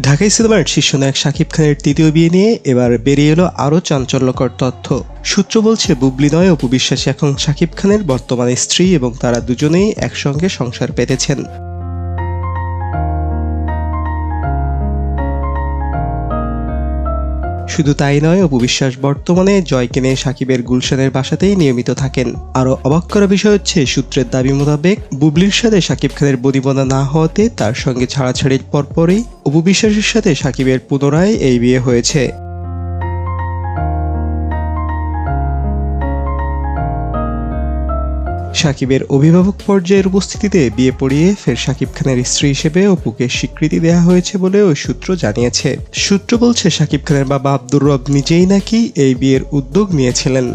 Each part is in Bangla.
ঢাকাই সিনেমার শীর্ষ নায়ক শাকিব খানের তৃতীয় বিয়ে নিয়ে এবার বেরিয়ে এলো আরও চাঞ্চল্যকর তথ্য। সূত্র বলছে, বুবলি নয়, অপু বিশ্বাস এখন শাকিব খানের বর্তমানে স্ত্রী এবং তারা দুজনেই একসঙ্গে সংসার পেতেছেন। শুধু তাই নয়, অপু বিশ্বাস বর্তমানে জয়কে নিয়ে সাকিবের গুলশানের বাসাতেই নিয়মিত থাকেন। আরও অবাক করা বিষয় হচ্ছে, সূত্রের দাবি মোতাবেক বুবলির সাথে সাকিব খানের বদিবনা না হওয়াতে তার সঙ্গে ছাড়াছাড়ির পরপরই অপু বিশ্বাসের সাথে সাকিবের পুনরায় এই বিয়ে হয়েছে। সাকিবের অভিভাবক পর্যায়ের উপস্থিতিতে বিয়ে পড়িয়ে ফের সাকিব খানের স্ত্রী হিসেবে অপুকে স্বীকৃতি দেওয়া হয়েছে বলে ওই সূত্র জানিয়েছে। সূত্র বলছে, সাকিব খানের বাবা আব্দুর রব নিজেই নাকি এই বিয়ের উদ্যোগ নিয়েছিলেন।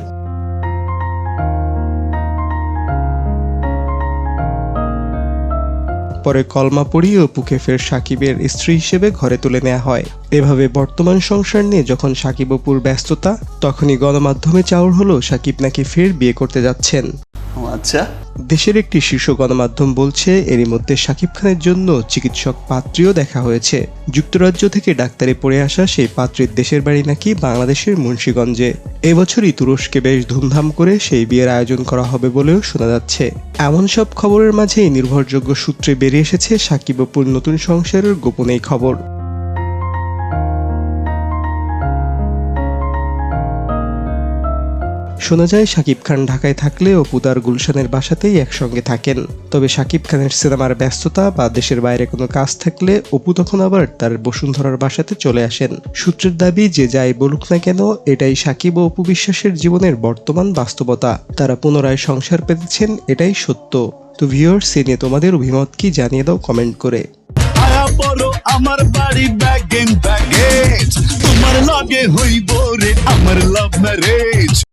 পরে কলমা পড়িয়ে অপুকে ফের সাকিবের স্ত্রী হিসেবে ঘরে তুলে নেওয়া হয়। এভাবে বর্তমান সংসার নিয়ে যখন সাকিব অপুর ব্যস্ততা, তখনই গণমাধ্যমে চাউর হলো সাকিব নাকি ফের বিয়ে করতে যাচ্ছেন। আচ্ছা। দেশের একটি শীর্ষ গণমাধ্যম বলছে, এরই মধ্যে শাকিব খানের জন্য চিকিৎসক পাত্রীও দেখা হয়েছে। যুক্তরাজ্য থেকে ডাক্তারি পড়ে আসা সেই পাত্রীর দেশের বাড়ি নাকি বাংলাদেশের মুন্সীগঞ্জে। এবছরই তুরস্কে বেশ ধুমধাম করে সেই বিয়ের আয়োজন করা হবে বলেও শোনা যাচ্ছে। এমন সব খবরের মাঝেই নির্ভরযোগ্য সূত্রে বেরিয়ে এসেছে সাকিব অপুর নতুন সংসারের গোপন এই খবর। শোনা যায়, শাকিব খান ঢাকায় থাকলে অপু তার গুলশানের বাসাতেই একসঙ্গে থাকেন। তবে শাকিব খানের সিনেমার ব্যস্ততা বা দেশের বাইরে কোনো কাজ থাকলে অপু তখন আবার তার বসুন্ধরার বাসাতে চলে আসেন। সূত্রের দাবি, যে যাই বলুক না কেন, এটাই সাকিব ও অপু বিশ্বাসের জীবনের বর্তমান বাস্তবতা। তারা পুনরায় সংসার পেতেছেন, এটাই সত্য। তো ভিউয়ার্স, এ নিয়ে তোমাদের অভিমত কি জানিয়ে দাও কমেন্ট করে। আমার বাড়ি ব্যাগেন ব্যাগেজ তোমার লগে হইব রে, আমার লাভ ম্যারেজ